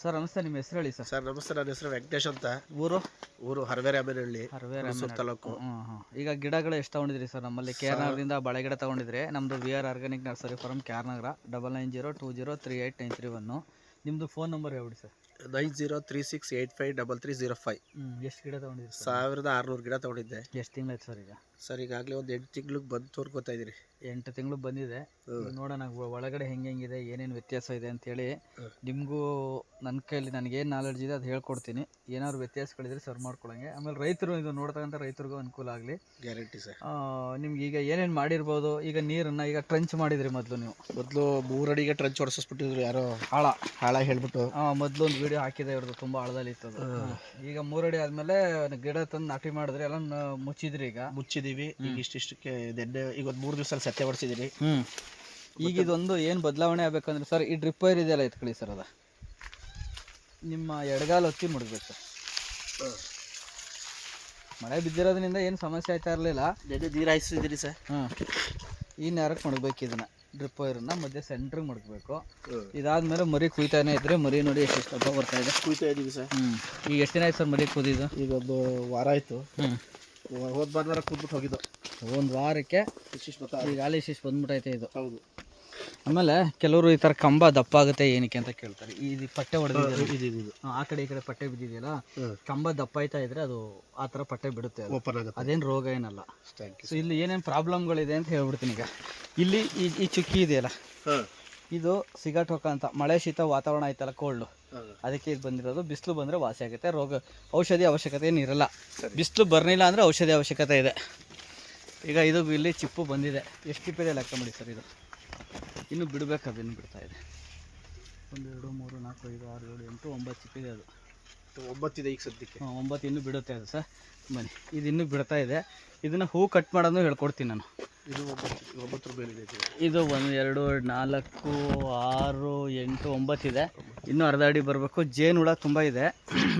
Sir ನಮಸ್ತೆ ನಿಮ್ಮ ಹೆಸರು ಹೇಳಿ ಸರ್? ಸರ್ ನಮಸ್ತೆ ನನ್ನ ಹೆಸರು ವೆಂಕಟೇಶ್ ಅಂತ. ಊರು? ಊರು ಹರವೇರಾಮೇನಹಳ್ಳಿ ಹರವೆ ಹುಣಸೂರು ತಾಲೂಕು. ಹ್ಮ್ ಈಗ ಗಿಡಗಳು ಎಷ್ಟು ತಗೊಂಡಿದ್ರಿ ಸರ್? ನಮ್ಮಲ್ಲಿ ಕೆ ಆರ್ ನಗರದಿಂದ ಬಳೆ ಗಿಡ ತಗೊಂಡಿದ್ರೆ ನಮ್ಮದು V R organic nursery farm Kernagara double nine zero two zero three eight nine three one ನಿಮ್ಮದು ಫೋನ್ ನಂಬರ್ ಹೇಳ್ಬಿಡಿ sir. Nine zero three six eight five double three zero five ಹ್ಞೂ ಎಷ್ಟು ಗಿಡ ತಗೊಂಡಿದ್ರಿ ಸಾವಿರದ ಆರುನೂರು ಗಿಡ ತೊಗೊಂಡಿದ್ದೆ. ಎಷ್ಟು ತಿಂಗಳಾಯ್ತು ಸರ್ ಈಗ? ಸರ್ ಈಗಾಗಲೇ ಒಂದು ಎಂಟು ತಿಂಗ್ಳಿಗೆ ಬಂದು ತೋರ್ಕೋತಾ ಇದ್ದೀರಿ ಎಂಟು ತಿಂಗಳು ಬಂದಿದೆ. ಈಗ ನೋಡೋಣ ಒ- ಒಳಗಡೆ ಹೆಂಗೆ ಹೆಂಗಿದೆ ಏನೇನು ವ್ಯತ್ಯಾಸ ಇದೆ ಅಂತೇಳಿ. ನಿಮಗೂ ನನ್ನ ಕೈಯಲ್ಲಿ ನನಗೇನು ನಾಲೆಡ್ಜ್ ಇದೆ ಅದು ಹೇಳ್ಕೊಡ್ತೀನಿ. ಏನಾದ್ರು ವ್ಯತ್ಯಾಸಗಳಿದ್ರೆ ಸರ್ ಮಾಡ್ಕೊಳಂಗೆ. ಆಮೇಲೆ ರೈತರು ಇದು ನೋಡ್ತಕ್ಕಂಥ ರೈತರಿಗೂ ಅನುಕೂಲ ಆಗಲಿ. ಗ್ಯಾರಂಟಿ ಸರ್ ನಿಮ್ಗೆ ಈಗ ಏನೇನು ಮಾಡಿರ್ಬೋದು ಈಗ ನೀರನ್ನು ಈಗ ಟ್ರಂಚ್ ಮಾಡಿದ್ರಿ ಮೊದಲು ನೀವು. ಮೊದಲು ಮೂರಡಿಗೆ ಅಡಿಗೆ ಟ್ರಂಚ್ ಹೊಡೆಸಿಸ್ಬಿಟ್ಟಿದ್ರು ಯಾರೋ. ಆಳ ಹಾಳ ಹೇಳ್ಬಿಟ್ಟು. ಮೊದಲು ಒಂದು ವಿಡಿಯೋ ಹಾಕಿದೆ ಇವ್ರದ್ದು ತುಂಬ ಆಳದಲ್ಲಿ ಇತ್ತು ಅದು. ಈಗ ಮೂರಡಿ ಆದಮೇಲೆ ಗಿಡ ತಂದು ನಾಟಿ ಮಾಡಿದ್ರೆ ಎಲ್ಲ ಮುಚ್ಚಿದ್ರಿ ಈಗ. ಮುಚ್ಚಿದೀವಿ ಈಗ ಇಷ್ಟಿಷ್ಟಕ್ಕೆ ನೆನ್ನೆ ಈಗ ಒಂದು ಮೂರು ದಿವಸ ಸತ್ಯ ಹೊಡಿಸಿದ್ದೀರಿ ಹ್ಞೂ ಈಗ ಇದೊಂದು ಏನು ಬದಲಾವಣೆ ಆಗ್ಬೇಕಂದ್ರೆ ಸರ್ ಈ ಡ್ರಿಪ್ ವೈರ್ ಇದೆಯಲ್ಲ ಎತ್ಕೊಳ್ಳಿ ಸರ್ ಅದ. ನಿಮ್ಮ ಎಡಗಾಲ ಹೊತ್ತಿ ಮುಡ್ಬೇಕು ಸರ್. ಮಳೆ ಬಿದ್ದಿರೋದ್ರಿಂದ ಏನು ಸಮಸ್ಯೆ ಆಯ್ತಾ ಇರಲಿಲ್ಲ. ಹಾಯಿಸಿದ್ದೀರಿ ಸರ್. ಹಾಂ. ಈ ನೇರಕ್ಕೆ ಮಡಗಬೇಕು ಇದನ್ನ ಡ್ರಿಪ್ ವೈರನ್ನ ಮಧ್ಯೆ ಸೆಂಟ್ರಿಗೆ ಮಡಗಬೇಕು ಇದಾದ್ಮೇಲೆ ಮರಿ ಕುಯ್ತಾನೆ ಇದ್ರೆ ಮರಿ ನೋಡಿ ಎಷ್ಟು ಹಬ್ಬ ಬರ್ತಾ ಇದೆ. ಕುಯ್ತಾ ಇದೀವಿ ಸರ್. ಹ್ಞೂ ಈಗ ಎಷ್ಟು ದಿನ ಆಯ್ತು ಸರ್ ಮರಿ ಕುದಿದು? ಈಗ ಒಂದು ವಾರ ಆಯಿತು. ಹ್ಞೂ ಹೋದ್ ಭಾನುವಾರ ಕೂತ್ಬಿಟ್ಟು ಹೋಗಿದ್ದು. ಒಂದು ವಾರಕ್ಕೆ ಇಷ್ಟಿಷ್ಟು ಬರ್ತಾ ಈಗ ಆಲಿ ಶಿಶ್ ಬಂದ್ಬಿಟ್ಟೈತೆ ಇದು. ಹೌದು. ಆಮೇಲೆ ಕೆಲವರು ಈ ಥರ ಕಂಬ ದಪ್ಪ ಆಗುತ್ತೆ ಏನಕ್ಕೆ ಅಂತ ಕೇಳ್ತಾರೆ. ಈ ಇದು ಪಟ್ಟೆ ಹೊಡೆದಿದೆ ಇದು ಆ ಕಡೆ ಈ ಕಡೆ ಪಟ್ಟೆ ಬಿದ್ದಿದೆಯಲ್ಲ ಕಂಬ ದಪ್ಪ ಆಯ್ತಾ ಇದ್ರೆ ಅದು ಆ ಥರ ಪಟ್ಟೆ ಬಿಡುತ್ತೆ ಓಪನ್ ಆಗುತ್ತೆ. ಅದೇನು ರೋಗ ಏನಲ್ಲ. ಸೊ ಇಲ್ಲಿ ಏನೇನು ಪ್ರಾಬ್ಲಮ್ಗಳಿದೆ ಅಂತ ಹೇಳ್ಬಿಡ್ತೀನಿ ಈಗ. ಇಲ್ಲಿ ಈ ಚುಕ್ಕಿ ಇದೆಯಲ್ಲ ಇದು ಸಿಗಾಟೋಕ ಅಂತ ಮಳೆ ಶೀತ ವಾತಾವರಣ ಆಯ್ತಲ್ಲ ಕೋಲ್ಡು ಅದಕ್ಕೆ ಇದು ಬಂದಿರೋದು ಬಿಸಿಲು ಬಂದರೆ ವಾಸಿ ಆಗುತ್ತೆ ರೋಗ ಔಷಧಿ ಅವಶ್ಯಕತೆ ಏನಿರಲ್ಲ. ಬಿಸಿಲು ಬರಲಿಲ್ಲ ಅಂದರೆ ಔಷಧಿ ಅವಶ್ಯಕತೆ ಇದೆ. ಈಗ ಇದು ಇಲ್ಲಿ ಚಿಪ್ಪು ಬಂದಿದೆ. ಎಷ್ಟು ಚಿಪ್ಪಿದೆ ಲೆಕ್ಕ ಮಾಡಿ ಸರ್ ಇದು? ಇನ್ನು ಬಿಡಬೇಕು ಅದು ಇನ್ನು ಬಿಡ್ತಾ ಇದೆ. ಒಂದು ಎರಡು ಮೂರು ನಾಲ್ಕು ಐದು ಆರು ಏಳು ಎಂಟು ಒಂಬತ್ತು ಚಿಪ್ಪಿದೆ ಅದು. ಒಂಬತ್ತಿದೆ ಈಗ ಸದ್ಯಕ್ಕೆ. ಹಾಂ, ಒಂಬತ್ತು ಇನ್ನೂ ಬಿಡುತ್ತೆ ಅದು ಸರ್. ಬನ್ನಿ ಇದು ಇನ್ನೂ ಬಿಡ್ತಾ ಇದೆ. ಇದನ್ನು ಹೂ ಕಟ್ ಮಾಡೋದು ಹೇಳ್ಕೊಡ್ತೀನಿ ನಾನು. ಇದು ಒಂಬತ್ತು ರೂಪಾಯಿ ಇದು. ಇದು ಒಂದು ಎರಡು ನಾಲ್ಕು ಆರು ಎಂಟು ಒಂಬತ್ತಿದೆ ಇನ್ನೂ ಅರ್ಧ ಅಡಿ ಬರಬೇಕು. ಜೇನುಹುಳ ತುಂಬ ಇದೆ.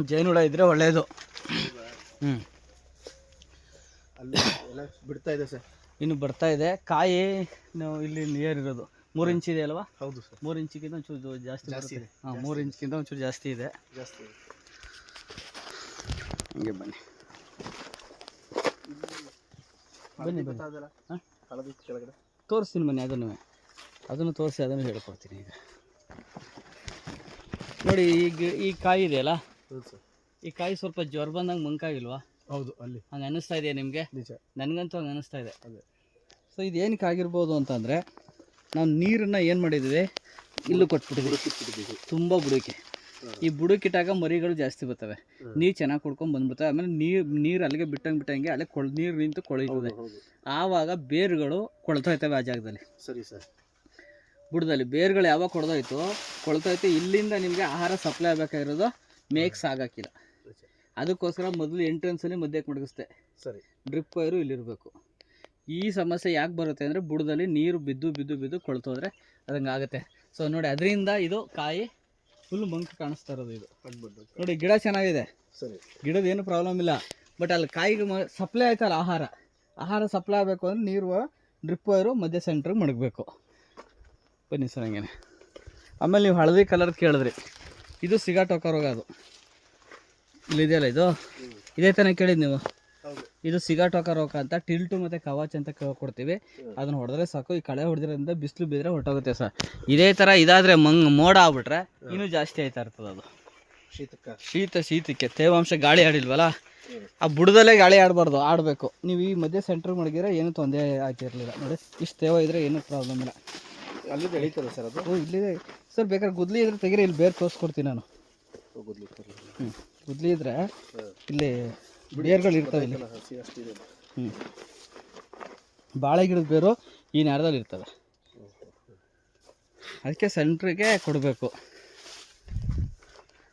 ಜೇನುಹುಳ ಇದ್ದರೆ ಒಳ್ಳೆಯದು ಹ್ಞೂ ಅಲ್ಲಿ ಎಲ್ಲ ಬಿಡ್ತಾ ಇದೆ ಸರ್. ಇನ್ನು ಬರ್ತಾ ಇದೆ. ಕಾಯಿ ನಾವು ಇಲ್ಲಿ ನಿಯರ್ ಇರೋದು. ಮೂರು ಇಂಚ್ ಇದೆ ಅಲ್ವಾ? ಹೌದು ಸರ್. ಮೂರು ಇಂಚಿಗಿಂತ ಒಂಚೂರು ಜಾಸ್ತಿ ಜಾಸ್ತಿ ಇದೆ. ಹಾಂ ಮೂರು ಇಂಚ್ಗಿಂತ ಒಂಚೂರು ಜಾಸ್ತಿ ಇದೆ. ಜಾಸ್ತಿ ಹಂಗೆ ಬನ್ನಿ. ಬನ್ನಿ ಬನ್ನಿ. ಬನ್ನಿ ಹಾಂ? ಹಳದಿ ಕೆಳಗಡೆ. ತೋರಿಸ್ತೀನಿ ಮನೆ ಅದನ್ನು. ಅದನ್ನು ತೋರಿಸಿ ಅದನ್ನು ಹೇಳ್ಕೊಡ್ತೀನಿ ಈಗ. ನೋಡಿ ಈಗ ಈ ಕಾಯಿ ಇದೆಯಲ್ಲ? ಹೌದು ಸರ್. ಈ ಕಾಯಿ ಸ್ವಲ್ಪ ಜ್ವರ ಬಂದಂಗೆ ಮುಂಕಾಗಿಲ್ವಾ? ಹೌದು ಅಲ್ಲಿ. ಹಂಗೆ ಅನ್ನಿಸ್ತಾ ಇದೆಯಾ ನಿಮಗೆ? ನಿಜ. ನನಗಂತೂ ಹಂಗೆ ಅನ್ನಿಸ್ತಾ ಇದೆ. ಅದೇ. ಸೊ ಇದು ಏನಕ್ಕೆ ಆಗಿರ್ಬೋದು ಅಂತಂದರೆ ನಾವು ನೀರನ್ನು ಏನು ಮಾಡಿದ್ದೀವಿ? ಇಲ್ಲೂ ಕೊಟ್ಬಿಟ್ಟಿದ್ದೀವಿ. ತುಂಬ ಬುಡಕೆ ಈ ಬುಡಕ್ಕಿಟ್ಟಾಗ ಮರಿಗಳು ಜಾಸ್ತಿ ಬರ್ತವೆ. ನೀರು ಚೆನ್ನಾಗಿ ಕುಡ್ಕೊಂಡು ಬಂದ್ಬಿಡ್ತವೆ. ಆಮೇಲೆ ನೀರು ನೀರು ಅಲ್ಲಿಗೆ ಬಿಟ್ಟಂಗೆ ಬಿಟ್ಟಂಗೆ ಅಲ್ಲೇ ಕೊಳ ನೀರು ನಿಂತು ಕೊಳಿತದೆ. ಆವಾಗ ಬೇರುಗಳು ಕೊಳ್ತೋಯ್ತವೆ ಆ ಜಾಗದಲ್ಲಿ. ಸರಿ ಸರ್. ಬುಡದಲ್ಲಿ ಬೇರುಗಳು ಯಾವಾಗ ಕೊಡ್ದೋಯ್ತು ಕೊಳ್ತೋಯ್ತು ಇಲ್ಲಿಂದ ನಿಮಗೆ ಆಹಾರ ಸಪ್ಲೈ ಆಗಬೇಕಾಗಿರೋದು ಮೇಕ್ಸ್ ಆಗೋಕ್ಕಿಲ್ಲ ಅದಕ್ಕೋಸ್ಕರ ಮೊದಲು ಎಂಟ್ರೆನ್ಸಲ್ಲಿ ಮಧ್ಯಕ್ಕೆ ಮಡಗಿಸ್ದೆ. ಸರಿ. ಡ್ರಿಪ್ ವೈರು ಇಲ್ಲಿರಬೇಕು. ಈ ಸಮಸ್ಯೆ ಯಾಕೆ ಬರುತ್ತೆ ಅಂದರೆ ಬುಡದಲ್ಲಿ ನೀರು ಬಿದ್ದು ಬಿದ್ದು ಬಿದ್ದು ಕೊಳ್ತೋದ್ರೆ ಅದಂಗೆ ಆಗುತ್ತೆ. ಸೊ ನೋಡಿ ಅದರಿಂದ ಇದು ಕಾಯಿ ಫುಲ್ ಮಂಕ್ ಕಾಣಿಸ್ತಾ ಇರೋದು ಇದು. ನೋಡಿ ಗಿಡ ಚೆನ್ನಾಗಿದೆ. ಸರಿ. ಗಿಡದ ಏನು ಪ್ರಾಬ್ಲಮ್ ಇಲ್ಲ. ಬಟ್ ಅಲ್ಲಿ ಕಾಯಿಗೆ ಮ ಸಪ್ಲೈ ಆಯ್ತಲ್ಲ ಆಹಾರ. ಆಹಾರ ಸಪ್ಲೈ ಆಗಬೇಕು ಅಂದ್ರೆ ನೀರು ಡ್ರಿಪ್ ವೈರು ಮಧ್ಯ ಸೆಂಟ್ರಿಗೆ ಮಡಗಬೇಕು. ಬನ್ನಿ ಸರ್ ಹಂಗೇನೆ. ಆಮೇಲೆ ನೀವು ಹಳದಿ ಕಲರ್ ಕೇಳಿದ್ರಿ. ಇದು ಸಿಗಾಟೋಕ ರೋಗ ಅದು. ಇಲ್ಲಿದೆಯಲ್ಲ ಇದು? ಇದೇ ತಾನೇ ಕೇಳಿದ್ದು ನೀವು? ಇದು ಸಿಗಾಟೋಕ ರೋಕ ಅಂತ ಟಿಲ್ಟು ಮತ್ತು ಕವಾಚ್ ಅಂತ ಕೊಡ್ತೀವಿ. ಅದನ್ನ ಹೊಡೆದ್ರೆ ಸಾಕು. ಈ ಕಳೆ ಹೊಡೆದ್ರಿಂದ ಬಿಸಿಲು ಬಿದ್ದರೆ ಹೊರಟೋಗುತ್ತೆ ಸರ್. ಇದೇ ಥರ ಇದಾದರೆ ಮಂಗ್ ಮೋಡ ಆಗ್ಬಿಟ್ರೆ ಇನ್ನೂ ಜಾಸ್ತಿ ಆಯ್ತಾ ಇರ್ತದೆ ಅದು. ಶೀತಕ್ಕೆ. ಶೀತ ಶೀತಕ್ಕೆ ತೇವಾಂಶ ಗಾಳಿ ಆಡಿಲ್ವಲ್ಲ? ಆ ಬುಡದಲ್ಲೇ ಗಾಳಿ ಆಡಬಾರ್ದು ಆಡಬೇಕು. ನೀವು ಈ ಮಧ್ಯೆ ಸೆಂಟ್ರ್ ಮಡಗಿದ್ರೆ ಏನೂ ತೊಂದರೆ ಆಗಿರಲಿಲ್ಲ ನೋಡಿ ಇಷ್ಟು ತೇವ ಇದ್ರೆ ಏನೂ ಪ್ರಾಬ್ಲಮ್ ಇಲ್ಲ. ಅಲ್ಲಿ ಬೆಳೀತದೆ ಸರ್ ಅದು? ಇಲ್ಲಿದೆ ಸರ್ ಬೇಕಾದ್ರೆ ಗುದ್ಲಿ ಇದ್ರೆ ತೆಗೀರಿ ಇಲ್ಲಿ ಬೇರೆ ತೋರಿಸ್ಕೊಡ್ತೀನಿ ನಾನು. ಗುದ್ಲಿ ಹ್ಞೂ ಗುದ್ಲಿ ಇದ್ರೆ ಇಲ್ಲಿ ಬೇರ್ಗಳು ಇರ್ತವೆ ಇಲ್ಲಿ. ಹಸಿ ಅಷ್ಟಿದೆ ಹ್ಞೂ ಬಾಳೆ ಗಿಡದ ಬೇರು ಈ ನೇರದಲ್ಲಿ ಇರ್ತದೆ ಅದಕ್ಕೆ ಸೆಂಟ್ರಿಗೆ ಕೊಡಬೇಕು.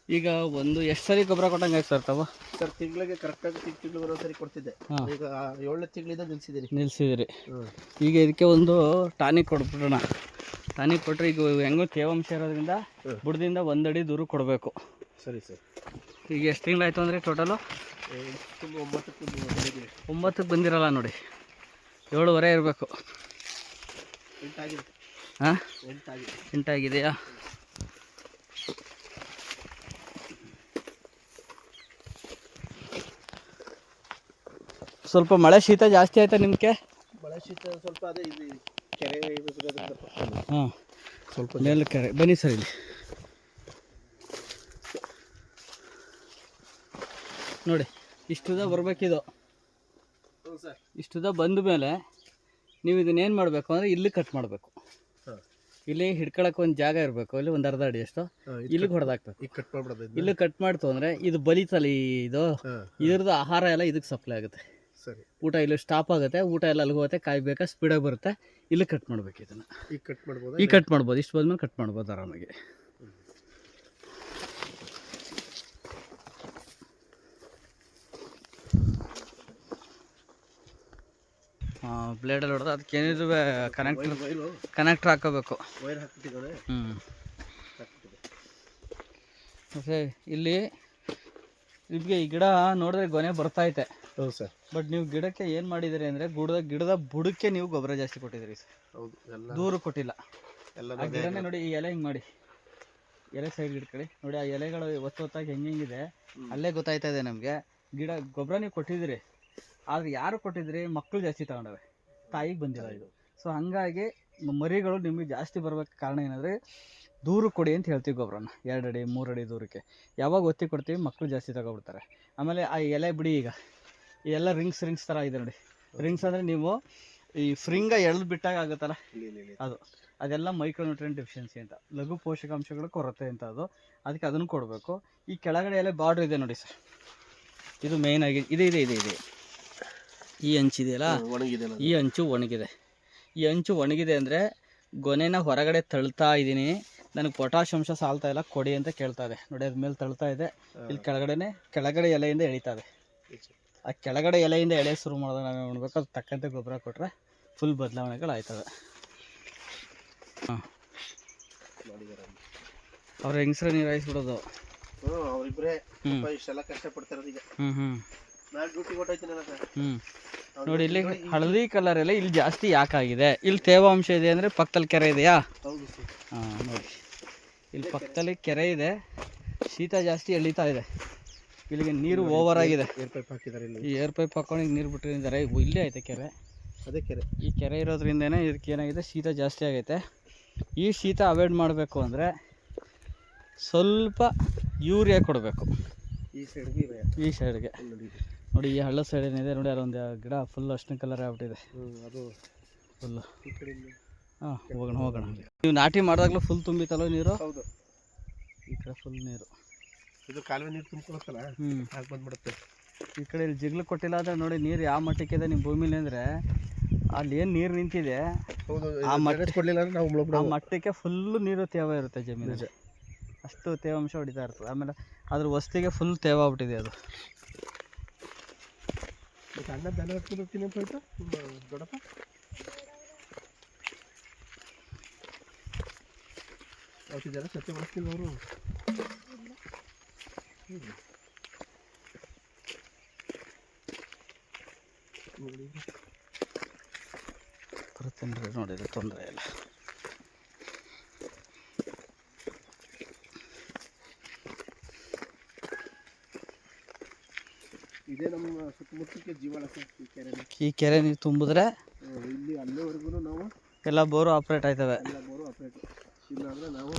ಈಗ ಒಂದು ಎಷ್ಟು ಸರಿ ಗೊಬ್ಬರ ಕೊಟ್ಟಂಗೆ ಸರ್ ತಾವು? ಸರ್ ತಿಂಗಳಿಗೆ ಕರೆಕ್ಟಾಗಿ ತಿಂಗ್ ತಿಂಗಳು ಬರೋ ಸರಿ ಕೊಡ್ತಿದ್ದೆ. ಈಗ ಏಳು ತಿಂಗಳಿಂದ ನಿಲ್ಸಿದ್ದೀರಿ ನಿಲ್ಸಿದಿರಿ. ಹ್ಞೂ ಈಗ ಇದಕ್ಕೆ ಒಂದು ಟಾನಿಕ್ ಕೊಟ್ಬಿಡೋಣ. ಟಾನಿಕ್ ಕೊಟ್ಟರೆ ಈಗ ಹೆಂಗೋ ತೇವಾಂಶ ಇರೋದ್ರಿಂದ. ಬುಡದಿಂದ ಒಂದಡಿ ದೂರ ಕೊಡಬೇಕು. ಸರಿ ಸರ್. ಈಗ ಎಷ್ಟು ತಿಂಗಳಾಯಿತು ಅಂದರೆ ಟೋಟಲು ಒಂಬತ್ತಕ್ಕೆ ಬಂದಿರಲ್ಲ ನೋಡಿ. ಏಳುವರೆ ಇರಬೇಕು. ಹಾಂ? ಎಂಟಾಗಿದೆಯಾ? ಸ್ವಲ್ಪ ಮಳೆ ಶೀತ ಜಾಸ್ತಿ ಆಯ್ತಾ ನಿಮಗೆ? ಮಳೆ ಶೀತ ಸ್ವಲ್ಪ ಅದೇ ಕೆರೆ ಹಾಂ. ಸ್ವಲ್ಪ ಮೇಲೆ ಕೆರೆ. ಬನ್ನಿ ಸರ್ ಇಲ್ಲಿ. ನೋಡಿ ಇಷ್ಟುದ ಬರಬೇಕಿದು. ಇಷ್ಟುದ ಬಂದ ಮೇಲೆ ನೀವು ಇದನ್ನೇನು ಮಾಡಬೇಕು ಅಂದರೆ ಇಲ್ಲಿ ಕಟ್ ಮಾಡಬೇಕು. ಇಲ್ಲಿ ಹಿಡ್ಕೊಳಕ್ಕೆ ಒಂದು ಜಾಗ ಇರಬೇಕು ಇಲ್ಲಿ ಒಂದು ಅರ್ಧ ಅಡಿ ಅಷ್ಟು. ಇಲ್ಲಿಗೆ ಹೊಡೆದಾಕ್ಬೇಕು. ಮಾಡ್ಬಿಡೋದು ಇಲ್ಲಿ ಕಟ್ ಮಾಡ್ತು ಅಂದರೆ ಇದು ಬಲಿತಲ್ಲ ಈ ಇದು. ಇದ್ರದ್ದು ಆಹಾರ ಎಲ್ಲ ಇದಕ್ಕೆ ಸಪ್ಲೈ ಆಗುತ್ತೆ. ಸರಿ. ಊಟ ಇಲ್ಲಿ ಸ್ಟಾಪ್ ಆಗುತ್ತೆ ಊಟ ಎಲ್ಲ ಅಲ್ಲಿಗೆ ಹೋಗುತ್ತೆ ಕಾಯ್ಬೇಕಾ ಸ್ಪೀಡಾಗಿ ಬರುತ್ತೆ. ಇಲ್ಲಿ ಕಟ್ ಮಾಡಬೇಕು ಇದನ್ನು. ಈಗ ಕಟ್ ಮಾಡ್ಬೋದು? ಈ ಕಟ್ ಮಾಡ್ಬೋದು ಇಷ್ಟು ಬಂದ್ಮೇಲೆ ಕಟ್ ಮಾಡ್ಬೋದು ಆರಾಮಾಗಿ. ಬ್ಲೇಡಲ್ಲಿ ಹೊಡೆದು ಅದಕ್ಕೆ ಏನಿದ್ರು ಕನೆಕ್ಟ್ ಕನೆಕ್ಟ್ರ್ ಹಾಕೋಬೇಕು ಹ್ಞೂ ಸರಿ ಮತ್ತೆ ಇಲ್ಲಿ ನಿಮಗೆ ಈ ಗಿಡ ನೋಡಿದ್ರೆ ಗೊನೆ ಬರ್ತೈತೆ ಹೌದು ಸರ್. ಬಟ್ ನೀವು ಗಿಡಕ್ಕೆ ಏನು ಮಾಡಿದಿರಿ ಅಂದರೆ ಗುಡದ ಗಿಡದ ಬುಡಕ್ಕೆ ನೀವು ಗೊಬ್ಬರ ಜಾಸ್ತಿ ಕೊಟ್ಟಿದ್ದೀರಿ ಸರ್. ಹೌದು ಎಲ್ಲ ದೂರ ಕೊಟ್ಟಿಲ್ಲ. ಎಲ್ಲ ಗಿಡನೇ ನೋಡಿ ಈ ಎಲೆ ಹಿಂಗೆ ಮಾಡಿ. ಎಲೆ ಸೈಡ್ ಇಟ್ಕೊಳ್ಳಿ. ನೋಡಿ ಆ ಎಲೆಗಳು ಒತ್ತು ಒತ್ತಾಗಿ ಹೆಂಗೆ ಹೆಂಗಿದೆ ಅಲ್ಲೇ ಗೊತ್ತಾಯ್ತಾ ಇದೆ ನಮಗೆ. ಗಿಡ ಗೊಬ್ಬರ ನೀವು ಕೊಟ್ಟಿದ್ದೀರಿ. ಆದ್ರೆ ಯಾರು ಕೊಟ್ಟಿದ್ರೆ ಮಕ್ಕಳು ಜಾಸ್ತಿ ತಗೊಂಡವೆ? ತಾಯಿಗೆ ಬಂದಿಲ್ಲ ಇದು. ಸೊ ಹಂಗಾಗಿ ಮರಿಗಳು ನಿಮಗೆ ಜಾಸ್ತಿ ಬರ್ಬೇಕು ಕಾರಣ ಏನಂದರೆ ದೂರ ಕೊಡಿ ಅಂತ ಹೇಳ್ತೀವಿ ಗೊಬ್ಬರನ ಎರಡು ಅಡಿ ಮೂರು ಅಡಿ ದೂರಕ್ಕೆ. ಯಾವಾಗ ಒತ್ತಿ ಕೊಡ್ತೀವಿ ಮಕ್ಕಳು ಜಾಸ್ತಿ ತಗೊಬಿಡ್ತಾರೆ. ಆಮೇಲೆ ಆ ಎಲೆ ಬಿಡಿ ಈಗ. ಎಲ್ಲ ರಿಂಗ್ಸ್ ರಿಂಗ್ಸ್ ಥರ ಇದೆ ನೋಡಿ. ರಿಂಗ್ಸ್ ಅಂದರೆ ನೀವು ಈ ಫ್ರಿಂಗ ಎಳ್ದು ಬಿಟ್ಟಾಗ ಆಗುತ್ತಲ್ಲ. ಅದು. ಅದೆಲ್ಲ ಮೈಕ್ರೋನ್ಯೂಟ್ರಿಯನ್ ಡೆಫಿಷಿಯನ್ಸಿ ಅಂತ. ಲಘು ಪೋಷಕಾಂಶಗಳ ಕೊರತೆ ಅಂತ ಅದು. ಅದಕ್ಕೆ ಅದನ್ನು ಕೊಡಬೇಕು. ಈ ಕೆಳಗಡೆ ಎಲೆ ಬಾರ್ಡ್ರ್ ಇದೆ ನೋಡಿ ಸರ್. ಇದು ಮೇನ್ ಆಗಿ, ಇದೆ ಇದೆ ಇದೆ ಇದೆ. ಈ ಹಂಚಿದೆಯಲ್ಲ ಒಣಗಿದೆ ಈ ಅಂಚು ಒಣಗಿದೆ. ಈ ಅಂಚು ಒಣಗಿದೆ ಅಂದರೆ ಗೊನೆನ ಹೊರಗಡೆ ತಳ್ತಾ ಇದ್ದೀನಿ. ನನಗೆ ಪೊಟ್ಯಾಶ್ ಅಂಶ ಸಾಲ್ತಾ ಇಲ್ಲ ಕೊಡಿ ಅಂತ ಕೇಳ್ತಾ ಇದೆ. ನೋಡಿ ಅದ್ರ ಮೇಲೆ ತಳ್ತಾ ಇದೆ. ಇಲ್ಲಿ ಕೆಳಗಡೆನೆ ಕೆಳಗಡೆ ಎಲೆಯಿಂದ ಎಳಿತಾ ಇದೆ. ಆ ಕೆಳಗಡೆ ಎಲೆಯಿಂದ ಎಳೆ ಶುರು ಮಾಡಿದಾಗ ನಾವು ನೋಡ್ಬೇಕು ಅದು ತಕ್ಕಂತೆ ಗೊಬ್ಬರ ಕೊಟ್ಟರೆ ಫುಲ್ ಬದಲಾವಣೆಗಳು ಆಯ್ತದೆ ಹಾಂ. ಅವ್ರ ಹೆಂಗಸ್ರ ನೀರು ಹಾಯಿಸ್ಬಿಡೋದು ಹ್ಞೂ ಅವ್ರಿಬ್ರೇ ಇಷ್ಟೆಲ್ಲ ಕಷ್ಟಪಡ್ತಾರದು ಈಗ. ಹ್ಞೂ ಹ್ಞೂ ಹ್ಞೂ ನೋಡಿ ಇಲ್ಲಿ ಹಳದಿ ಕಲರ್ ಎಲ್ಲ ಇಲ್ಲಿ ಜಾಸ್ತಿ ಯಾಕಾಗಿದೆ ಇಲ್ಲಿ ತೇವಾಂಶ ಇದೆ ಅಂದರೆ ಪಕ್ಕದಲ್ಲಿ ಕೆರೆ ಇದೆಯಾ? ಹೌದು ಸರ್ ಹಾಂ ನೋಡಿ. ಇಲ್ಲಿ ಪಕ್ಕದಲ್ಲಿ ಕೆರೆ ಇದೆ. ಶೀತ ಜಾಸ್ತಿ ಎಳಿತಾ ಇದೆ. ಇಲ್ಲಿಗೆ ನೀರು ಓವರ್ ಆಗಿದೆ. ಏರ್ ಪೈಪ್ ಹಾಕಿದ್ದಾರೆ ಈ ಏರ್ ಪೈಪ್ ಹಾಕೊಂಡು ನೀರು ಬಿಟ್ಟಿದ್ದಾರೆ. ಇಲ್ಲೇ ಐತೆ ಕೆರೆ. ಅದೇ ಕೆರೆ. ಈ ಕೆರೆ ಇರೋದ್ರಿಂದನೇ ಇದಕ್ಕೆ ಏನಾಗಿದೆ? ಶೀತ ಜಾಸ್ತಿ ಆಗೈತೆ. ಈ ಶೀತ ಅವಾಯ್ಡ್ ಮಾಡಬೇಕು ಅಂದರೆ ಸ್ವಲ್ಪ ಯೂರಿಯಾ ಕೊಡಬೇಕು. ಈ ಸೈಡ್ಗೆ ಈ ಸೈಡ್ಗೆ ನೋಡಿ ಈ ಹಳ್ಳ ಸೈಡ್ ಏನಿದೆ ನೋಡಿ ಅದೊಂದು ಗಿಡ ಫುಲ್ ಅಷ್ಟನೇ ಕಲರ್ ಆಗ್ಬಿಟ್ಟಿದೆ. ಅದು ಫುಲ್ಲು ಹಾಂ ಹೋಗೋಣ ಹೋಗೋಣ. ನೀವು ನಾಟಿ ಮಾಡಿದಾಗಲೂ ಫುಲ್ ತುಂಬಿತಲ್ಲ ನೀರು? ಹೌದು. ಈ ಕಡೆ ಫುಲ್ ನೀರು. ಇದು ಕಾಲುವೆ ನೀರು ಹ್ಞೂ ಹಾಗೆ ಬಂದ್ಬಿಡುತ್ತೆ. ಈ ಕಡೆ ಇಲ್ಲಿ ಜಿಗ್ಲು ಕೊಟ್ಟಿಲ್ಲ ಅಂದರೆ ನೋಡಿ ನೀರು ಯಾವ ಮಟ್ಟಕ್ಕಿದೆ ನಿಮ್ಮ ಭೂಮಿಲಿ ಅಂದರೆ ಅಲ್ಲಿ ಏನು ನೀರು ನಿಂತಿದೆ ಆ ಮಟ್ಟ- ಮಟ್ಟ ಕೊಡ್ಲಿಲ್ಲ ಅಂದ್ರೆ ನಾವು ಆ ಮಟ್ಟಕ್ಕೆ ಫುಲ್ಲು ನೀರು ತೇವ ಇರುತ್ತೆ ಜಮೀನು ಅಷ್ಟು ತೇವಾಂಶ ಹೊಡಿತಾ ಇರ್ತದೆ. ಆಮೇಲೆ ಅದ್ರ ವಸ್ತಿಗೆ ಫುಲ್ ತೇವ ಆಗ್ಬಿಟ್ಟಿದೆ ಅದು. ಮತ್ತೆ ಅಣ್ಣ ದನ ಹಚ್ಕೊಂಡು ಹೋಗ್ತೀನಿ ಅಂತ ಹೋಯ್ತು ನಿಮ್ಮ ದೊಡ್ಡಪ್ಪ ಅವತ್ತು ಜನ ಸತ್ಯ ಬಳಸ್ತಿಲ್ಲ ಅವರು ಬರುತ್ತೆ ನೋಡಿ ನೋಡಿದ್ರೆ ತೊಂದರೆ ಇಲ್ಲ ಇದೇ ನಮ್ಮ ಸುತ್ತಮುತ್ತಕ್ಕೆ ಜೀವನ ಸರ್ ಈ ಕೆರೆನ. ಈ ಕೆರೆ ನೀರು ತುಂಬಿದ್ರೆ ಹ್ಮ್, ಇಲ್ಲಿ ಅಲ್ಲಿವರೆಗೂ ನಾವು ಎಲ್ಲ ಬೋರು ಆಪ್ರೇಟ್ ಆಯ್ತವೆ. ಎಲ್ಲ ಬೋರು ಆಪ್ರೇಟ್ ಇಲ್ಲ ಅಂದರೆ ನಾವು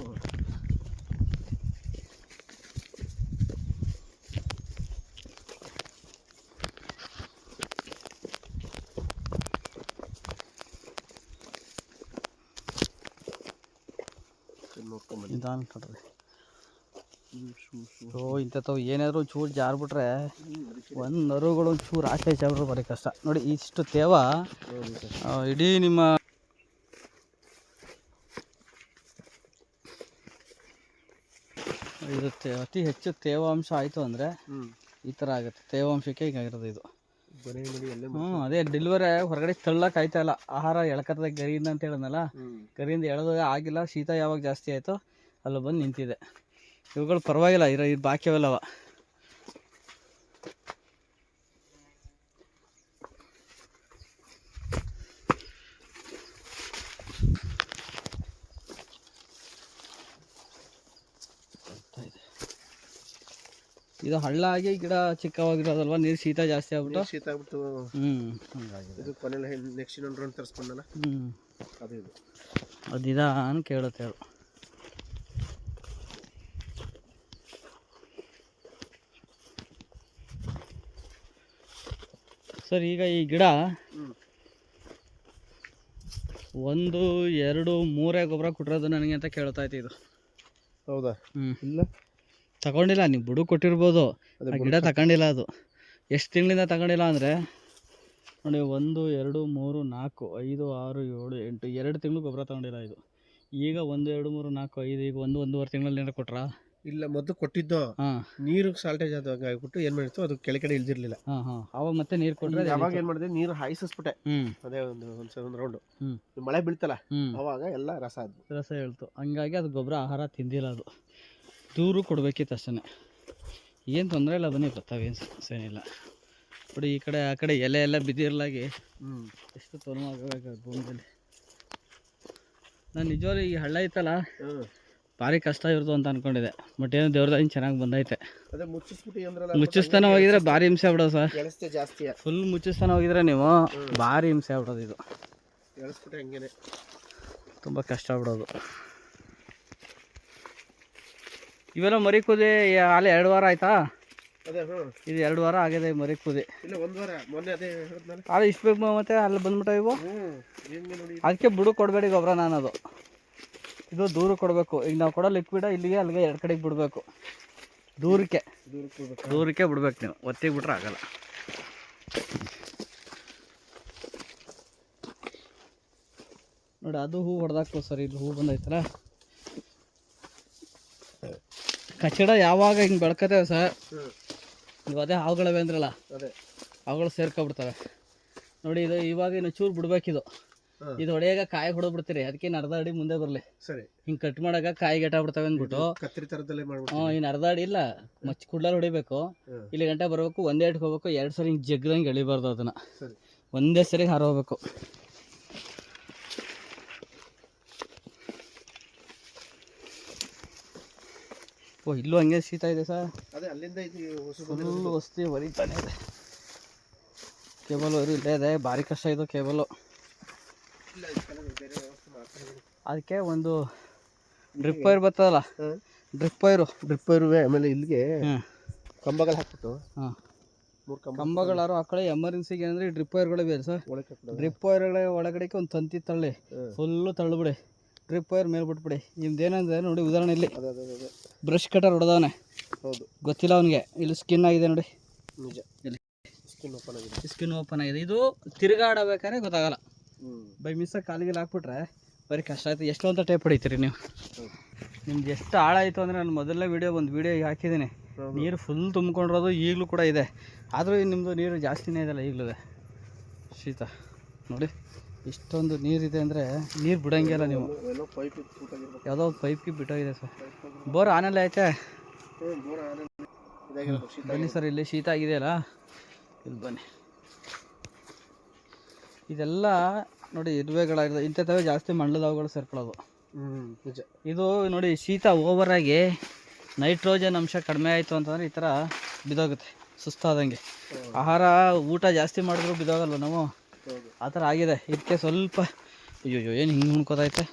ನೋಡ್ಕೊಂಬಂದು ನಿಧಾನ ನೋಡ್ರಿ ಸೊ ಇಂಥವು ಏನಾದರೂ ಚೂರು ಜಾರ್ಬಿಟ್ರೆ ಒಂದು ನರುಗಳು ಚೂರು ಆಚೆ ಜಾರ್ಬಿಟ್ರೆ ಬರೀ ಕಷ್ಟ. ನೋಡಿ ಇಷ್ಟು ತೇವ. ಇಡೀ ನಿಮ್ಮ ಇದು ಅತಿ ಹೆಚ್ಚು ತೇವಾಂಶ ಆಯಿತು ಅಂದರೆ ಈ ಥರ ಆಗುತ್ತೆ. ತೇವಾಂಶಕ್ಕೆ ಹಿಂಗಾಗಿರೋದು ಇದು. ಹ್ಞೂ ಅದೇ ಡೆಲಿವರಿ ಹೊರಗಡೆ ತಳ್ಳಕ್ಕೆ ಆಯ್ತಾ ಇಲ್ಲ. ಆಹಾರ ಎಳ್ಕತ್ತದ ಗರಿಯಿಂದ ಅಂತ ಹೇಳಿದ್ನಲ್ಲ ಗರಿಯಿಂದ ಎಳೆದಾಗ ಆಗಿಲ್ಲ ಶೀತ ಯಾವಾಗ ಜಾಸ್ತಿ ಆಯಿತು ಅಲ್ಲಿ ಬಂದು ನಿಂತಿದೆ. ಇವುಗಳು ಪರವಾಗಿಲ್ಲ ಇರೋ ಇದು ಬಾಕಿ ಅವೆಲ್ಲವ ಇದು ಹಳ್ಳ ಆಗಿ ಗಿಡ ಚಿಕ್ಕವಾಗಿರೋದಲ್ವಾ? ನೀರು ಶೀತ ಜಾಸ್ತಿ ಆಗ್ಬಿಟ್ಟು? ಶೀತ ಆಗ್ಬಿಟ್ಟು ಹ್ಞೂ ಹಂಗಾಗಿದೆ. ಇದು ಕೊನೆಯಲ್ಲಿ ನೆಕ್ಸ್ಟ್ ಇನ್ನೊಂದು ರೌಂಡ್ ತರಿಸ್ಕೊಂಡಲ್ಲ ಹ್ಞೂ ಅದು ಇದು. ಅದಿದ ಅಂತ ಕೇಳುತ್ತೆ ಹೇಳು ಸರ್ ಈಗ ಈ ಗಿಡ. ಒಂದು ಎರಡು ಮೂರೇ ಗೊಬ್ಬರ ಕೊಟ್ಟಿರೋದು ನನಗೆ ಅಂತ ಕೇಳ್ತಾ ಇತ್ತು ಇದು. ಹೌದಾ? ಹ್ಞೂ ಇಲ್ಲ. ತಗೊಂಡಿಲ್ಲ ನೀವು ಬುಡು ಕೊಟ್ಟಿರ್ಬೋದು. ಗಿಡ ತಗೊಂಡಿಲ್ಲ ಅದು. ಎಷ್ಟು ತಿಂಗಳಿಂದ ತಗೊಂಡಿಲ್ಲ ಅಂದರೆ? ನೋಡಿ ಒಂದು ಎರಡು ಮೂರು ನಾಲ್ಕು ಐದು ಆರು ಏಳು ಎಂಟು ಎರಡು ತಿಂಗಳು ಗೊಬ್ಬರ ತಗೊಂಡಿಲ್ಲ ಇದು. ಈಗ ಒಂದು ಎರಡು ಮೂರು ನಾಲ್ಕು ಐದು ಈಗ ಒಂದು ಒಂದೂವರೆ ತಿಂಗಳಲ್ಲಿ ಏನಾರು ಕೊಟ್ರಾ? ಇಲ್ಲ ಮೊದಲು ಕೊಟ್ಟಿದ್ದು ಹಾಂ. ನೀರು ಸಾಲ್ಟೇಜ್ ಆದಾಗ ಆಗ್ಬಿಟ್ಟು ಏನ್ ಮಾಡಿತ್ತು ಅದು ಕೆಳಗಡೆ ಇಳಿದಿರ್ಲಿಲ್ಲ. ಹಾಂ ಹಾಂ. ಅವಾಗ ಮತ್ತೆ ನೀರು ಕೊಟ್ಟರೆ ಯಾವಾಗ ಏನ್ ಮಾಡಿದೆ? ನೀರು ಹಾಯಿಸಿಸ್ಬಿಟ್ಟೆ ಹ್ಞೂ ಅದೇ ಒಂದು ಒಂದ್ಸಲ ಒಂದು ರೌಂಡ್ ಹ್ಮ್. ಮಳೆ ಬೀಳ್ತಲ್ಲ ಹ್ಞೂ ಅವಾಗ ಎಲ್ಲ ರಸ ಆದ್ವು. ರಸ ಹೇಳ್ತು. ಹಂಗಾಗಿ ಅದು ಗೊಬ್ಬರ ಆಹಾರ ತಿಂದಿಲ್ಲ ಅದು. ದೂರು ಕೊಡಬೇಕಿತ್ತು ಅಷ್ಟೇ ಏನು ತೊಂದರೆ ಇಲ್ಲ ಅದನ್ನೇ ಗೊತ್ತಾವೇನು ಸಮಸ್ಯೆ ಏನಿಲ್ಲ ನೋಡಿ ಈ ಕಡೆ ಆ ಕಡೆ ಎಲೆ ಎಲ್ಲ ಬಿದ್ದಿರ್ಲಾಗಿ ಹ್ಮ್. ಎಷ್ಟು ಆಗಬೇಕು ಭೂಮಿಯಲ್ಲಿ. ನಾನು ನಿಜವಾಗ್ಲೂ ಈ ಹಳ್ಳ ಐತಲ್ಲ ಹ್ಮ್. ಭಾರಿ ಕಷ್ಟ ಇರೋದು ಅಂತ ಅನ್ಕೊಂಡಿದೆ. ಬಟ್ ಏನೋ ದೇವ್ರದ ಚೆನ್ನಾಗಿ ಬಂದೈತೆ. ಅದೇ ಮುಚ್ಚಿಸ್ಬಿಟ್ಟು ಅಂದ್ರಲ್ಲ ಮುಚ್ಚಿಸ್ತಾನೆ ಹೋಗಿದ್ರೆ ಭಾರಿ ಹಿಂಸೆ ಆಗ್ಬಿಡೋದು ಸರ್. ಎಳಸ್ತೆ ಜಾಸ್ತಿ. ಫುಲ್ ಮುಚ್ಚಿಸ್ತಾನೆ ಹೋಗಿದ್ರೆ ನೀವು ಭಾರಿ ಹಿಂಸೆ ಆಗ್ಬಿಡೋದು ಇದು. ಎಳಸ್ಬಿಟ್ಟೆ ಹಂಗೇನೆ. ತುಂಬ ಕಷ್ಟ ಬಿಡೋದು ಇವೆಲ್ಲ ಮರಿ ಕುದಿ ಅಲ್ಲಿ ಎರಡು ವಾರ ಆಯ್ತಾ? ಇದು ಎರಡು ವಾರ ಆಗಿದೆ ಮರಿ ಕುದಿ. ಅದೇ ಇಷ್ಟು ಬೇಕು ಮತ್ತೆ ಅಲ್ಲಿ ಬಂದ್ಬಿಟ್ಟ ಇವು? ಅದಕ್ಕೆ ಬುಡು ಕೊಡಬೇಡಿ ಗೊಬ್ಬರ ನಾನು ಅದು ಇದು ದೂರ ಕೊಡಬೇಕು. ಈಗ ನಾವು ಕೊಡೋ ಲಿಕ್ವಿಡ ಇಲ್ಲಿಗೆ ಅಲ್ಲಿಗೆ ಎರಡು ಕಡೆಗೆ ಬಿಡಬೇಕು. ದೂರಕ್ಕೆ. ದೂರಕ್ಕೆ ಬಿಡ್ಬೇಕು ನೀವು. ಒತ್ತಿಗೆ ಬಿಟ್ರೆ ಆಗಲ್ಲ. ನೋಡಿ ಅದು ಹೂ ಹೊಡೆದಾಕ್ತು ಸರ್. ಇದು ಹೂ ಬಂದೈತಲ್ಲ. ಕಚಡ ಯಾವಾಗ ಹಿಂಗೆ ಬೆಳ್ಕತ್ತೇವೆ ಸರ್? ನೀವು ಅದೇ ಹಾವುಗಳವೆ ಅಂದ್ರಲ್ಲ. ಅದೇ. ಅವುಗಳು ಸೇರ್ಕೊಬಿಡ್ತವೆ. ನೋಡಿ ಇದು ಇವಾಗ ಇನ್ನು ಚೂರು ಬಿಡ್ಬೇಕಿದು. ಇದು ಹೊಡೆಯಾಗ ಕಾಯಿ ಹೊಡೆದ್ಬಿಡ್ತೀರಿ. ಅದಕ್ಕೆ ಇನ್ನು ಅರ್ಧ ಅಡಿ ಮುಂದೆ ಬರಲಿ. ಸರಿ. ಹಿಂಗ್ ಕಟ್ ಮಾಡಾಗ ಕಾಯಿ ಗೆಟ್ಟಾಗ್ಬಿಡ್ತವೆ ಅಂದ್ಬಿಟ್ಟು. ಕತ್ರಿ ತರದಲ್ಲೇ ಮಾಡ್ಬಿಟ್ಟು ಹ್ಞೂ ಇನ್ ಅರ್ಧ ಅಡಿ ಇಲ್ಲ. ಮಚ್ ಕುಡ್ಲಲ್ಲಿ ಹೊಡಿಬೇಕು. ಇಲ್ಲಿ ಗಂಟೆ ಬರಬೇಕು ಒಂದೇ ಇಟ್ಗೆ ಹೋಗ್ಬೇಕು ಎರಡು ಸರಿ ಹಿಂಗ್ ಜಗ್ದಂಗೆ ಎಳಿಬಾರ್ದು ಅದನ್ನ. ಒಂದೇ ಸರಿ ಹಾರ ಹೋಗ್ಬೇಕು. ಓ ಇಲ್ಲೂ ಹಂಗೆ ಶೀತ ಇದೆ ಸರ್. ಅದೇ ಅಲ್ಲಿಂದ ಇದು ಹೊಸ ಫುಲ್ ವಸ್ತಿ ಹೊರಿತಾನೆ ಇದೆ. ಕೇಬಲ್ ಇಲ್ಲೇ ಇದೆ ಭಾರಿ ಕಷ್ಟ ಇದು ಕೇಬಲು ಇಲ್ಲ ಇದಕ್ಕೆಲ್ಲ ಬೇರೆ ವ್ಯವಸ್ಥೆ ಮಾಡ್ತಾರೆ ಅದಕ್ಕೆ ಒಂದು ಡ್ರಿಪ್ ವೈರ್ ಬರ್ತದಲ್ಲ? ಡ್ರಿಪ್ ವೈರು ಡ್ರಿಪ್ ವೈರುವೆ ಆಮೇಲೆ ಇಲ್ಲಿಗೆ ಕಂಬಗಳು ಹಾಕ್ಬಿಟ್ಟು. ಹಾಂ. ಕಂಬಗಳಾರು ಆ ಕಡೆ ಎಮರ್ಜೆನ್ಸಿಗೆ ಏನಂದ್ರೆ ಡ್ರಿಪ್ ವೈರ್ಗಳು ಬೇರೆ ಸರ್. ಡ್ರಿಪ್ ವೈರ್ಗಳ ಒಳಗಡೆಗೆ ಒಂದು ತಂತಿ ತಳ್ಳಿ. ಫುಲ್ಲು ತಳ್ಳಿಬಿಡಿ ಡ್ರಿಪ್ ವೈರ್ ಮೇಲೆ ಬಿಟ್ಬಿಡಿ. ನಿಮ್ದು ಏನಂದ್ರೆ ನೋಡಿ ಉದಾಹರಣೆ ಇಲ್ಲಿ. ಬ್ರಷ್ ಕಟರ್ ಹೊಡೆದವನೆ. ಹೌದು. ಗೊತ್ತಿಲ್ಲ ಅವನಿಗೆ. ಇಲ್ಲಿ ಸ್ಕಿನ್ ಆಗಿದೆ ನೋಡಿ. ನಿಜ. ಇಲ್ಲಿ. ಸ್ಕಿನ್ ಓಪನ್ ಆಗಿದೆ. ಸ್ಕಿನ್ ಓಪನ್ ಆಗಿದೆ. ಇದು ತಿರುಗಾಡಬೇಕಾದ್ರೆ ಗೊತ್ತಾಗಲ್ಲ. ಬೈ ಮಿಸ್ಸಾಗಿ ಕಾಲಿಗೆ ಹಾಕ್ಬಿಟ್ರೆ ಬರೀ ಕಷ್ಟ ಆಯ್ತು. ಎಷ್ಟು ಅಂತ ಟೈಪ್ ಹೊಡಿತೀರಿ ನೀವು? ನಿಮ್ದು ಎಷ್ಟು ಆಳ ಆಯಿತು ಅಂದರೆ ನಾನು ಮೊದಲನೇ ವೀಡಿಯೋ ಒಂದು ವೀಡಿಯೋ ಹಾಕಿದ್ದೀನಿ. ನೀರು ಫುಲ್ ತುಂಬ್ಕೊಂಡಿರೋದು ಈಗಲೂ ಕೂಡ ಇದೆ. ಆದರೂ ನಿಮ್ಮದು ನೀರು ಜಾಸ್ತಿನೇ ಇದೆಲ್ಲ ಈಗಲೂ ಶೀತ. ನೋಡಿ ಇಷ್ಟೊಂದು ನೀರಿದೆ ಅಂದರೆ ನೀರು ಬಿಡೋಂಗಿಲ್ಲ ನೀವು. ಯಾವುದೋ ಒಂದು ಪೈಪ್ಗೆ ಬಿಟ್ಟೋಗಿದೆ ಸರ್. ಬೋರ್ ಆನಲ್ಲೇ ಐತೆ? ಬನ್ನಿ ಸರ್ ಇಲ್ಲಿ ಶೀತ ಆಗಿದೆಯಲ್ಲ? ಇಲ್ಲಿ ಬನ್ನಿ. ಇದೆಲ್ಲ ನೋಡಿ ಇರುವೆಗಳಾಗಿದೆ ಇಂಥದ್ದೇ ಜಾಸ್ತಿ ಮಂಡಲದವುಗಳು ಸೇರ್ಕೊಳ್ಳೋದು. ನಿಜ. ಇದು ನೋಡಿ ಶೀತ ಓವರಾಗಿ ನೈಟ್ರೋಜನ್ ಅಂಶ ಕಡಿಮೆ ಆಯಿತು ಅಂತಂದರೆ ಈ ಥರ ಬಿದೋಗುತ್ತೆ ಸುಸ್ತಾದಂಗೆ. ಆಹಾರ ಊಟ ಜಾಸ್ತಿ ಮಾಡಿದ್ರು ಬಿದೋಗಲ್ವ ನಾವು? ಆ ಥರ ಆಗಿದೆ. ಇದಕ್ಕೆ ಸ್ವಲ್ಪ ಅಯ್ಯೋ ಏನು ಹಿಂಗೆ ನಿಲ್ಸ್ಬಿಟ್ಟು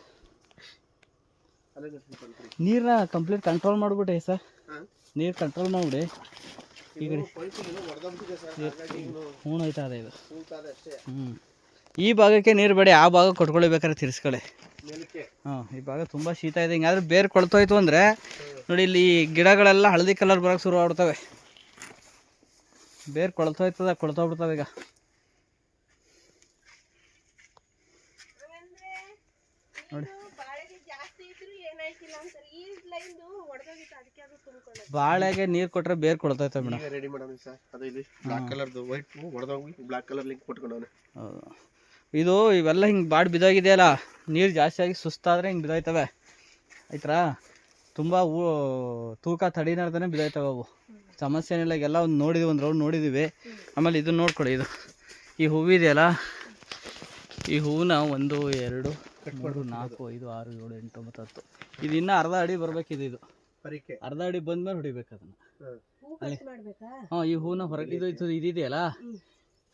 ನೀರನ್ನ ಕಂಪ್ಲೀಟ್ ಕಂಟ್ರೋಲ್ ಮಾಡಿಬಿಟ್ಟೆ ಸರ್. ನೀರು ಕಂಟ್ರೋಲ್ ಮಾಡಿಬಿಡಿ. ಈ ಕಡೆ ಹಾಗಾಗಿ ಹೋಯ್ತಾ ಇದೆ ಇದು ಹ್ಞೂ ಈ ಭಾಗಕ್ಕೆ ನೀರು ಬೇಡಿ ಆ ಭಾಗ ಕೊಟ್ಕೊಳ್ಬೇಕಾದ್ರೆ ತಿರ್ಸ್ಕೊಳ್ಳಿ. ಹಾಂ ಈ ಭಾಗ ತುಂಬ ಶೀತ ಇದೆ. ಹಿಂಗಾದ್ರೆ ಬೇರೆ ಕೊಳ್ತೋಯ್ತು ಅಂದರೆ ನೋಡಿ ಇಲ್ಲಿ ಗಿಡಗಳೆಲ್ಲ ಹಳದಿ ಕಲರ್ ಬರೋಕ್ಕೆ ಶುರು ಆಗ್ಬಿಡ್ತವೆ. ಬೇರೆ ಕೊಳ್ತೋಯ್ತದ ಕೊಳ್ತೋಗ್ಬಿಡ್ತವೆ ಈಗ. ನೋಡಿ. ಬಾಳೆಗೆ ನೀರು ಕೊಟ್ಟರೆ ಬೇರ್ ಕೊಡ್ತೈತೆ ಮೇಡಮ್ ರೆಡಿ ಮಾಡೋಣ ಸರ್. ಅದು ಇಲ್ಲಿ ಬ್ಲಾಕ್ ಕಲರ್ದು ವೈಟ್ ಬ್ಲಾಕ್ ಕಲರ್ ಲಿಂಕ್ ಕೊಟ್ಕೊಂಡವನೆ ಹೌದು. ಇದು ಇವೆಲ್ಲ ಹಿಂಗೆ ಬಾಡಿ ಬಿದ್ದೋಗಿದೆಯಲ್ಲ ನೀರು ಜಾಸ್ತಿಯಾಗಿ ಆಗಿ ಸುಸ್ತಾದರೆ ಹಿಂಗೆ ಬಿದ್ದೋಯ್ತವೆ ಆಯ್ತಾ ತುಂಬ ತೂಕ ತಡಿನಾರ್ದೇ ಬಿದ್ದೋಯ್ತವೆ ಅವು. ಸಮಸ್ಯೆ ಏನಿಲ್ಲ ಎಲ್ಲ ಒಂದು ನೋಡಿದ್ವಿ ಒಂದು ರೌಂಡ್ ನೋಡಿದ್ದೀವಿ ಆಮೇಲೆ ಇದನ್ನು ನೋಡ್ಕೊಳ್ಳಿ ಇದು. ಈ ಹೂವಿದೆಯಲ್ಲ ಈ ಹೂವನ್ನ ಒಂದು ಎರಡು ಮೂರು ನಾಲ್ಕು ಐದು ಆರು ಏಳು ಎಂಟು ಒಂಬತ್ತು ಹತ್ತು. ಇದು ಇನ್ನೂ ಅರ್ಧ ಅಡಿ ಬರಬೇಕಿದೆ ಇದು ಪರಿಕೆ ಅರ್ಧ ಅಡಿ ಬಂದ್ಮೇಲೆ ಹೊಡಿಬೇಕು ಅದನ್ನು. ಹಾಂ ಈ ಹೂವನ್ನ ಹೊರಗೆ ಇದು ಇದೆಯಲ್ಲ? ಇದಿದೆಯಲ್ಲ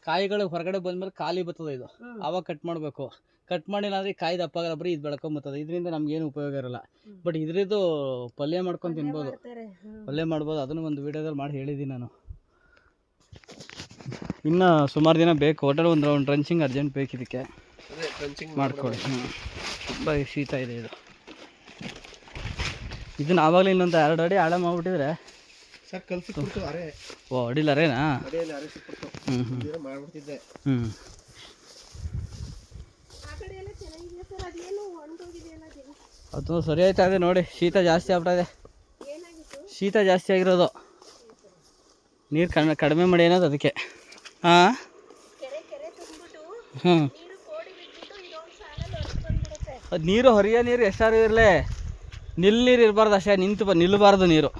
ಕಾಯಿಗಳು ಹೊರಗಡೆ ಬಂದ್ಮೇಲೆ ಖಾಲಿ ಬರ್ತದೆ ಇದು. ಆವಾಗ ಕಟ್ ಮಾಡಬೇಕು. ಕಟ್ ಮಾಡಿಲ್ಲ ಅಂದರೆ ಕಾಯಿ ದಪ್ಪ ಆಗಲ್ಲ ಬರೀ ಇದು ಬೆಳ್ಕೊಂಬತ್ತದೆ ಇದರಿಂದ ನಮ್ಗೇನು ಉಪಯೋಗ ಇರಲ್ಲ. ಬಟ್ ಇದ್ರದ್ದು ಪಲ್ಯ ಮಾಡ್ಕೊಂಡು ತಿನ್ಬೋದು. ಪಲ್ಯ ಮಾಡ್ಬೋದು. ಅದನ್ನು ಒಂದು ವಿಡಿಯೋದಲ್ಲಿ ಮಾಡಿ ಹೇಳಿದ್ದೀನಿ ನಾನು. ಇನ್ನು ಸುಮಾರು ದಿನ ಬೇಕು. ಹೋಟೆಲ್ ಒಂದು ರೌಂಡ್ ಟ್ರಂಚಿಂಗ್ ಅರ್ಜೆಂಟ್ ಬೇಕು ಇದಕ್ಕೆ. ಟ್ರಂಚಿಂಗ್ ಮಾಡ್ಕೊಳ್ಳಿ. ಹ್ಞೂ ತುಂಬ ಶೀತ ಇದೆ ಇದು. ಇದನ್ನ ಆವಾಗಲೇ ಇನ್ನೊಂದು ಎರಡು ಅಡಿ ಆಳ ಮಾಡಿಬಿಟ್ಟಿದ್ರೆ ಸರ್ ಕಲ್ಸಿ ಕೊಡ್ತು ಅರೆ. ಓ ಅಡಿಲ್ಲರೇನಾ ಅಡಿಯಲ್ಲಿ ಅರೆ ಸಿಕ್ಬಿಡ್ತು ಏನೋ ಮಾಡ್ಬಿಡ್ತಿದ್ದೆ. ಹ್ಞೂ ಅದು ಸರಿ ಆಯ್ತಾ ಇದೆ ನೋಡಿ ಶೀತ ಜಾಸ್ತಿ ಆಗ್ಬಿಟ್ಟಿದೆ. ಶೀತ ಜಾಸ್ತಿ ಆಗಿರೋದು. ನೀರು ಕಡಿಮೆ ಕಡಿಮೆ ಮಾಡಿ ಅನ್ನೋದು ಅದಕ್ಕೆ. ಹಾಂ ಹ್ಞೂ ಅದು ನೀರು ಹೊರಿಯೋ ನೀರು ಎಷ್ಟಾರು ಇರಲಿ. ನಿಲ್ ನೀರು ಇರಬಾರ್ದು ಅಷ್ಟೇ ನಿಂತು ಬ ನಿಲ್ಲಬಾರ್ದು ನೀರು.